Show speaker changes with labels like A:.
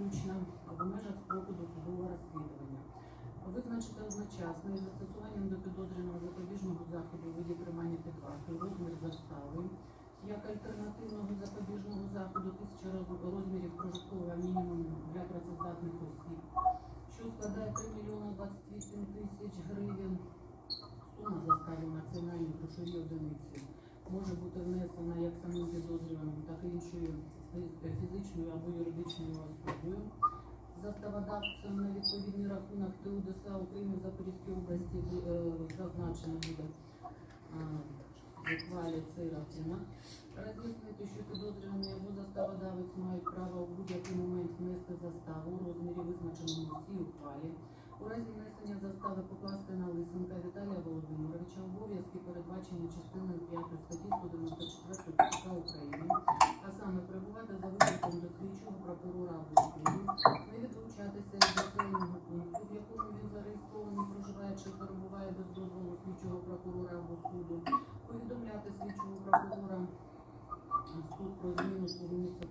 A: включно в межах строку досудового розслідування. Визначити одночасно із застосуванням до підозрюваного запобіжного заходу у виді тримання під вартою розмір застави як альтернативного запобіжного заходу тисяча розмірів прожиткового мінімуму для працездатних осіб, що складає 3 мільйони 28 тисяч гривень. Сума застави в національній грошовій одиниці може бути внесена як самим підозрюваним, так і іншою фізичною або юридичною особою. Заставодавцем на відповідний рахунок ТУДСА України в Запорізькій області е, зазначено буде ухвалі цей рахунок. Роз'яснити, що підозрюваний або заставодавець мають право у будь-який момент внести заставу у розмірі, визначеному в цій ухвалі. У разі внесення застави покласти на Лисенка Віталія Володимировича обов'язки передбачені частиною 5 статті 194 КПК України, а саме перебувати за викликом до слідчого прокурора або суду, не відлучатися від населеного пункту, в якому він зареєстрований, проживає чи перебуває без дозволу слідчого прокурора або суду, повідомляти слідчого прокурора суд про зміну місця